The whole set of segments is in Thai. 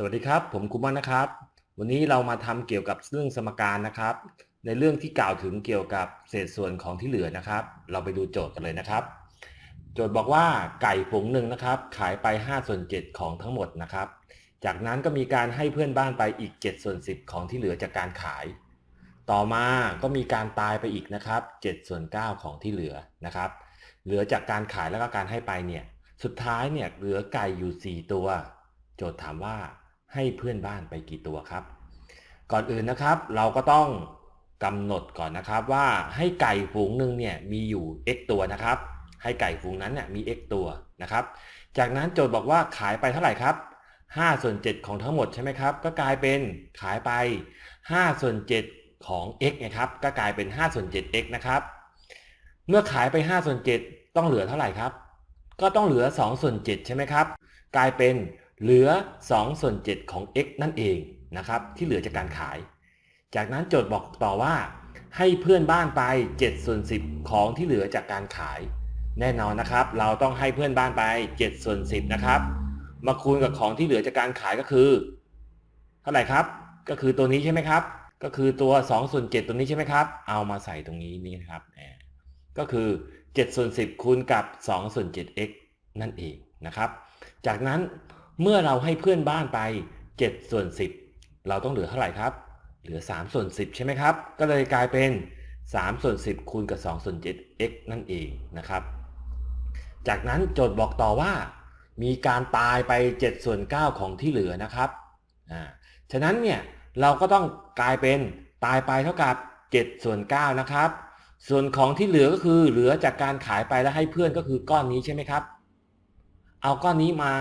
สวัสดีครับ ผมคุมันนะครับ วันนี้เรามาทำเกี่ยวกับเรื่องสมการนะครับ ในเรื่องที่กล่าวถึงเกี่ยวกับเศษส่วนของที่เหลือนะครับ เราไปดูโจทย์กันเลยนะครับ โจทย์บอกว่าไก่ฝูงหนึ่งนะครับ ขายไป5ส่วน7ของทั้งหมดนะครับ จากนั้นก็มีการให้เพื่อนบ้านไปอีก7ส่วน10 ของที่เหลือจากการขาย ต่อมาก็มีการตายไปอีกนะครับ7ส่วน9ของที่เหลือนะครับ เหลือจากการขายแล้วก็การให้ไปเนี่ย สุดท้ายเนี่ยเหลือไก่อยู่ 4 ตัว โจทย์ถามว่า ให้เพื่อนบ้านไปกี่ตัวครับ ก่อนอื่นนะครับเราก็ต้องกำหนดก่อนนะครับว่าให้ไก่ฝูงหนึ่งเนี่ยมีอยู่ x ตัวนะครับ ให้ไก่ฝูงนั้นเนี่ยมี x ตัวนะครับ จากนั้นโจทย์บอกว่าขายไปเท่าไหร่ครับ5ส่วน7ของทั้งหมดใช่ไหมครับ ก็กลายเป็นขายไป5ส่วน7ของ x นะครับก็กลายเป็น5ส่วน 7x นะครับ เมื่อขายไป5ส่วน7ต้องเหลือเท่าไหร่ครับ ก็ต้องเหลือ2ส่วน7ใช่ไหมครับ กลายเป็น เหลือ2ส่วน7ของ x นั่นเองนะครับ ที่เหลือจากการขาย จากนั้นโจทย์บอกต่อว่า ให้เพื่อนบ้านไป7ส่วน10 ของที่เหลือจากการขาย แน่นอนนะครับ เราต้องให้เพื่อนบ้านไป7ส่วน10นะครับมาคูณกับของที่เหลือจากการขายก็คือ เท่าไหร่ครับ ก็คือตัวนี้ใช่ไหมครับ ก็คือตัว2ส่วน7ตัวนี้ใช่ไหมครับ เอามาใส่ตรงนี้นี่นะครับก็คือ7ส่วน10คูณกับ2ส่วน 7x นั่นเองนะครับ จากนั้น เมื่อเราให้เพื่อนบ้านไป7ส่วน10 เราต้องเหลือเท่าไหร่ครับ เหลือ3ส่วน10 ใช่ไหมครับ ก็เลยกลายเป็น3ส่วน10 คูณกับ2ส่วน 7x นั่นเองนะครับ จากนั้นโจทย์บอกต่อว่า มีการตายไป7ส่วน9ของที่เหลือนะครับอ่าฉะนั้นเนี่ยเราก็ต้องกลายเป็นตายไปเท่ากับ7ส่วน9นะครับ ส่วนของที่เหลือก็คือเหลือจากการขายไปแล้วให้เพื่อนก็คือก้อนนี้ใช่ไหมครับ เอาก้อนนี้มา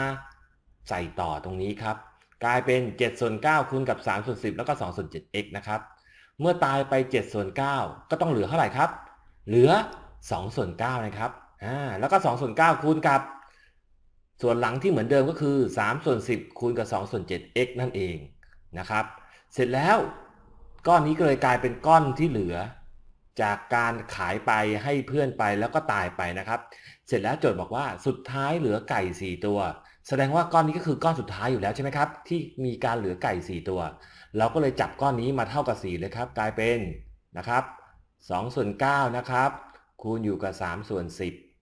ใส่ต่อตรงนี้ครับ กลายเป็น7ส่วน9คูณกับ3ส่วน10 แล้วก็2ส่วน 7x นะครับ เมื่อตายไป7ส่วน9ก็ต้องเหลือเท่าไหร่ครับ เหลือ2ส่วน9นะครับอ่าแล้วก็2ส่วน9คูณกับ ส่วนหลังที่เหมือนเดิมก็คือ3ส่วน10คูณกับ2ส่วน 7x นั่นเองนะครับ เสร็จแล้วก้อนนี้ก็เลยกลายเป็นก้อนที่เหลือ จากการขายไปให้เพื่อนไปแล้วก็ตายไปนะครับ เสร็จแล้วโจทย์บอกว่าสุดท้ายเหลือไก่ 4 ตัว แสดงว่าก้อนนี้ก็คือก้อนสุดท้ายอยู่แล้วใช่ไหมครับ ที่มีการเหลือไก่ 4 ตัว เราก็เลยจับก้อนนี้มาเท่ากับ 4 เลยครับ กลายเป็นนะครับ2ส่วน9นะครับ คูณอยู่กับ3ส่วน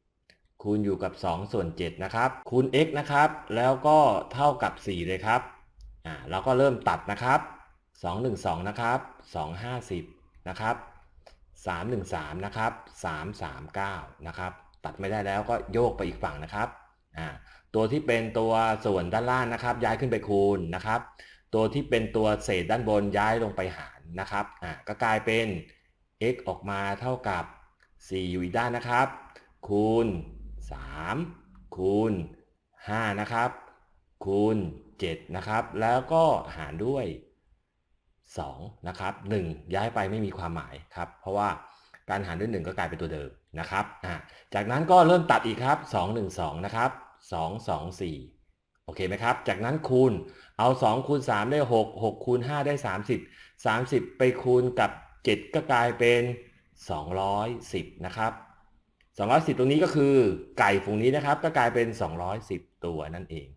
10 คูณอยู่กับ2ส่วน7นะครับ คูณ x นะครับ แล้วก็เท่ากับ 4 เลยครับอ่าเราก็เริ่มตัดนะครับ 2 1 2 นะครับ 2 50 นะครับ 3 1 3 นะครับ 3 3 9 นะครับ ตัดไม่ได้แล้วก็โยกไปอีกฝั่งนะครับอ่า ตัวที่เป็นตัวส่วนด้านล่างนะครับ ย้ายขึ้นไปคูณนะครับ ตัวที่เป็นตัวเศษด้านบนย้ายลงไปหารนะครับอ่าก็กลายเป็น x ออกมาเท่ากับ 4 อยู่อีกด้านนะครับ คูณ 3 คูณ 5 นะครับ คูณ 7 นะครับ แล้วก็หารด้วย 2 นะครับ 1 ย้ายไปไม่มีความหมายครับ เพราะว่าการหารด้วย 1 ก็กลายเป็นตัวเดิมนะครับอ่าจากนั้นก็เริ่มตัดอีกครับ 2 1 2 นะครับ 2 2 4 โอเคไหมครับ จากนั้นคูณเอา 2 คูณ 3 ได้ 6 6 คูณ 5 ได้ 30 30 ไปคูณกับ 7 ก็กลายเป็น 210 นะครับ 210 ตรงนี้ก็คือไก่ฝูงนี้นะครับ ก็กลายเป็น 210 ตัวนั่นเอง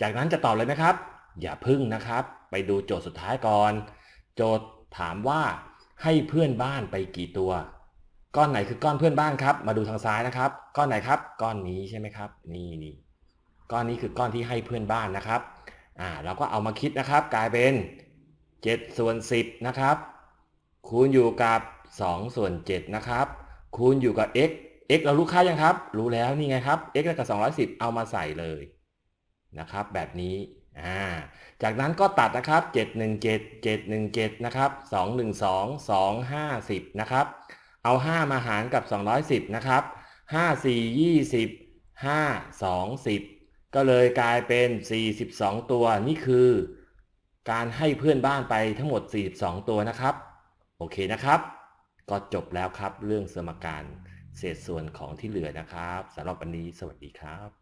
จากนั้นจะตอบเลยไหมครับ อย่าพึ่งนะครับ ไปดูโจทย์สุดท้ายก่อน โจทย์ถามว่าให้เพื่อนบ้านไปกี่ตัว ก้อนไหนคือก้อนเพื่อนบ้านครับ มาดูทางซ้ายนะครับ ก้อนไหนครับ ก้อนนี้ใช่ไหมครับ นี่นี่ก้อนนี้คือก้อนที่ให้เพื่อนบ้านนะครับอ่าเราก็เอามาคิดนะครับ กลายเป็น7ส่วน10นะครับ คูณอยู่กับ2ส่วน7นะครับ คูณอยู่กับ x x เรารู้ค่ายังครับ รู้แล้วนี่ไงครับ x เท่ากับ210 เอามาใส่เลยนะครับ แบบนี้อ่าจากนั้นก็ตัดนะครับ 717 717 นะครับ 212 250 นะครับ เอา 5 มาหารกับ 210 นะครับ 5 4 20 5 2 10ก็เลยกลายเป็น 42 ตัว นี่คือ การให้เพื่อนบ้านไปทั้งหมด 42 ตัวนะครับ โอเคนะครับ ก็จบแล้วครับเรื่องสมการเศษส่วนของที่เหลือนะครับสำหรับวันนี้สวัสดีครับ